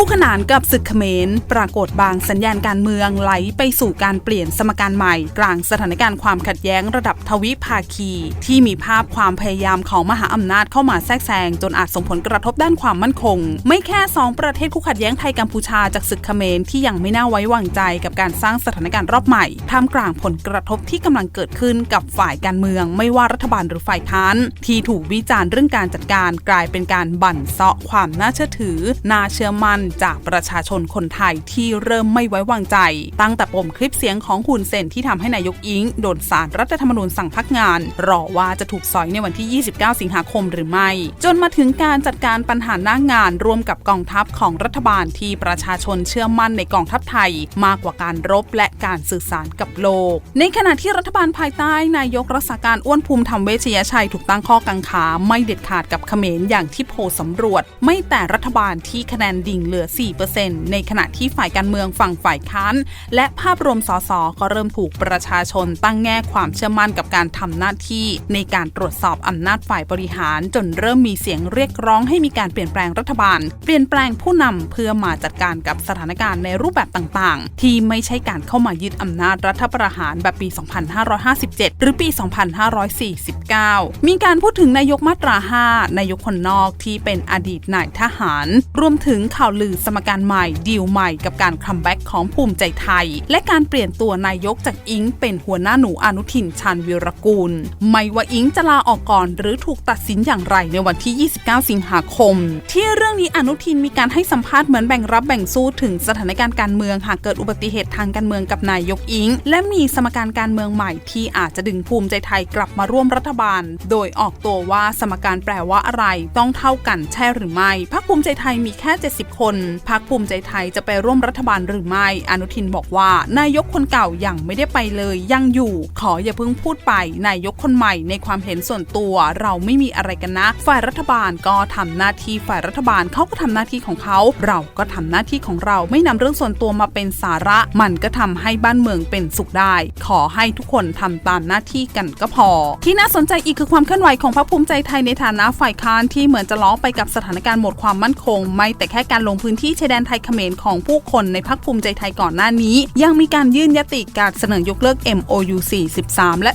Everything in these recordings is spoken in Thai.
คู่ขนานกับศึกเขมรปรากฏบางสัญญาณการเมืองไหลไปสู่การเปลี่ยนสมการใหม่ กลางสถานการณ์ความขัดแย้งระดับทวิภาคี ที่มีภาพความพยายามของมหาอำนาจเข้ามาแทรกแซงจนอาจส่งผลกระทบด้านความมั่นคง ไม่แค่ 2 ประเทศคู่ขัดแย้งไทยกัมพูชาจากศึกเขมรที่ยังไม่น่าไว้วางใจกับการสร้างสถานการณ์รอบใหม่ท่ามกลางผลกระทบที่กำลังเกิดขึ้นกับฝ่ายการเมือง ไม่ว่ารัฐบาลหรือฝ่ายค้านที่ถูกวิจารณ์เรื่องการจัดการกลายเป็นการบั่นเซาะความน่าเชื่อถือน่าเชื่อมั่นจากประชาชนคนไทยที่เริ่มไม่ไว้วางใจ ตั้งแต่ปมคลิปเสียงของคุณเซนที่ทำให้นายกอิงโดนสารรัฐธรรมนูญสั่งพักงาน รอว่าจะถูกสอยในวันที่ 29 สิงหาคมหรือไม่ จนมาถึงการจัดการปัญหาหน้างงานร่วมกับกองทัพของรัฐบาลที่ประชาชนเชื่อมั่นในกองทัพไทย มากกว่าการรบและการสื่อสารกับโลก ในขณะที่รัฐบาลภายใต้นายกรักษาการอ้วนภูมิธรรมเวชยชัยถูกตั้งข้อกังขาไม่เด็ดขาดกับเขมรอย่างที่โพสำรวจ ไม่แต่รัฐบาลที่คะแนนดิ่งเหลือ 4%ในขณะที่ฝ่ายการเมืองฝั่งฝ่ายค้านและภาพรวมสสก็เริ่มถูกประชาชนตั้งแง่ความเชื่อมั่นกับการทำหน้าที่ ในการตรวจสอบอำนาจฝ่ายบริหาร จนเริ่มมีเสียงเรียกร้องให้มีการเปลี่ยนแปลงรัฐบาล เปลี่ยนแปลงผู้นำเพื่อมาจัดการกับสถานการณ์ในรูปแบบต่างๆ ที่ไม่ใช่การเข้ามายึดอำนาจรัฐประหารแบบปี 2557 หรือปี 2549 มีการพูดถึงนายกมาตรา 5 นายกคนนอกที่เป็นอดีตนายทหาร รวมถึงข่าวลือสมการใหม่ดีลใหม่กับการคัมแบ็กของภูมิใจไทย และการเปลี่ยนตัวนายกจากอิงเป็นหัวหน้าหนูอนุทินชาญวิรกูล ไม่ว่าอิงจะลาออกก่อนหรือถูกตัดสินอย่างไรในวันที่ 29 สิงหาคม ที่เรื่องนี้อนุทินมีการให้สัมภาษณ์เหมือนแบ่งรับแบ่งสู้ถึงสถานการณ์การเมืองหากเกิดอุบัติเหตุทางการเมืองกับนายกอิง และมีสมการการเมืองใหม่ที่อาจจะดึงภูมิใจไทยกลับมาร่วมรัฐบาล โดยออกตัวว่าสมการแปลว่าอะไรต้องเท่ากันใช่หรือไม่พรรคภูมิใจไทยมีแค่ 70 คนพรรคภูมิใจไทยจะไปร่วมรัฐบาลหรือไม่ อนุทินบอกว่า นายกคนเก่ายังไม่ได้ไปเลย ยังอยู่ ขออย่าเพิ่งพูดไป นายกคนใหม่ในความเห็นส่วนตัว เราไม่มีอะไรกันนะ ฝ่ายรัฐบาลก็ทำหน้าที่ฝ่ายรัฐบาลเขาก็ทำหน้าที่ของเขา เราก็ทำหน้าที่ของเราไม่นำเรื่องส่วนตัวมาเป็นสาระ มันก็ทำให้บ้านเมืองเป็นสุขได้ ขอให้ทุกคนทำตามหน้าที่กันก็พอ ที่น่าสนใจอีกคือความเคลื่อนไหวของพรรคภูมิใจไทยในฐานะฝ่ายค้านที่เหมือนจะล้อไปกับสถานการณ์หมดความมั่นคง ไม่แต่แค่การลงพื้นที่ชายแดนไทยเขมรของผู้คนในพรรคภูมิใจไทยก่อนหน้านี้ ยังมีการยื่นยติการเสนอยกเลิก MOU 43 และ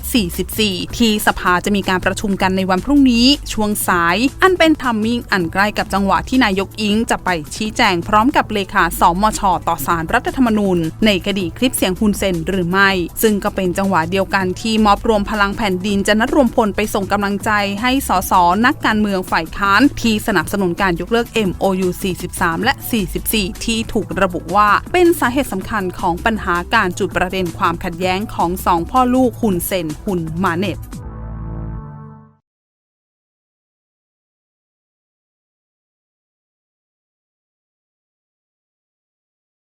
44 ที่สภาจะมีการประชุมกันในวันพรุ่งนี้ช่วงสาย อันเป็นทัมมิ่งอันใกล้กับจังหวะที่นายกอิงจะไปชี้แจงพร้อมกับเลขาสมช ต่อสารรัฐธรรมนูญ ในคดีคลิปเสียงฮุนเซนหรือไม่ ซึ่งก็เป็นจังหวะเดียวกันที่ม็อบรวมพลังแผ่นดินจะนัดรวมพลไปส่งกำลังใจให้สสนักการเมืองฝ่ายค้านที่สนับสนุนการยกเลิก MOU 43 และ44 ที่ถูกระบุว่าเป็นสาเหตุสำคัญของปัญหาการจุดประเด็นความขัดแย้งของสองพ่อลูกฮุนเซนฮุนมาเน็ต